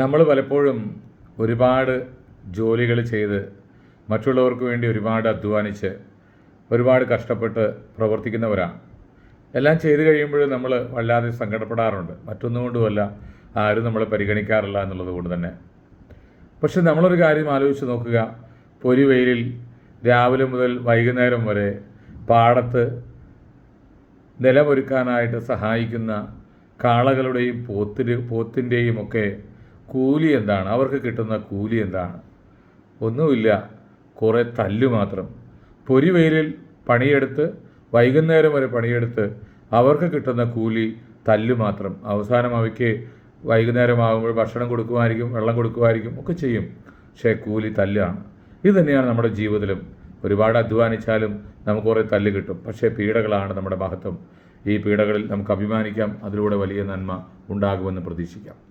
നമ്മൾ പലപ്പോഴും ഒരുപാട് ജോലികൾ ചെയ്ത് മറ്റുള്ളവർക്ക് വേണ്ടി ഒരുപാട് അധ്വാനിച്ച് ഒരുപാട് കഷ്ടപ്പെട്ട് പ്രവർത്തിക്കുന്നവരാണ്. എല്ലാം ചെയ്തു കഴിയുമ്പോൾ നമ്മൾ വല്ലാതെ സങ്കടപ്പെടാറുണ്ട്. മറ്റൊന്നും കൊണ്ടുമല്ല ആരും നമ്മളെ പരിഗണിക്കാറില്ല എന്നുള്ളത് കൊണ്ട് തന്നെ. പക്ഷെ നമ്മളൊരു കാര്യം ആലോചിച്ച് നോക്കുക. പൊരി വെയിലിൽ രാവിലെ മുതൽ വൈകുന്നേരം വരെ പാടത്ത് നിലമൊരുക്കാനായിട്ട് സഹായിക്കുന്ന കാളകളുടെയും പോത്തിന്റെ പോത്തിന്റെയും ഒക്കെ കൂലി എന്താണ്? അവർക്ക് കിട്ടുന്ന കൂലി എന്താണ്? ഒന്നുമില്ല. കുറേ തല്ലു മാത്രം. പൊരി വെയിലിൽ പണിയെടുത്ത് വൈകുന്നേരം വരെ പണിയെടുത്ത് അവർക്ക് കിട്ടുന്ന കൂലി തല്ലു മാത്രം. അവസാനം അവയ്ക്ക് വൈകുന്നേരമാകുമ്പോൾ ഭക്ഷണം കൊടുക്കുമായിരിക്കും വെള്ളം കൊടുക്കുമായിരിക്കും ഒക്കെ ചെയ്യും. പക്ഷേ കൂലി തല്ലാണ്. ഇത് തന്നെയാണ് നമ്മുടെ ജീവിതത്തിലും. ഒരുപാട് അധ്വാനിച്ചാലും നമുക്ക് കുറേ തല്ല് കിട്ടും. പക്ഷേ പീഡകളാണ് നമ്മുടെ മഹത്വം. ഈ പീഡകളിൽ നമുക്ക് അഭിമാനിക്കാം. അതിലൂടെ വലിയ നന്മ ഉണ്ടാകുമെന്ന് പ്രതീക്ഷിക്കാം.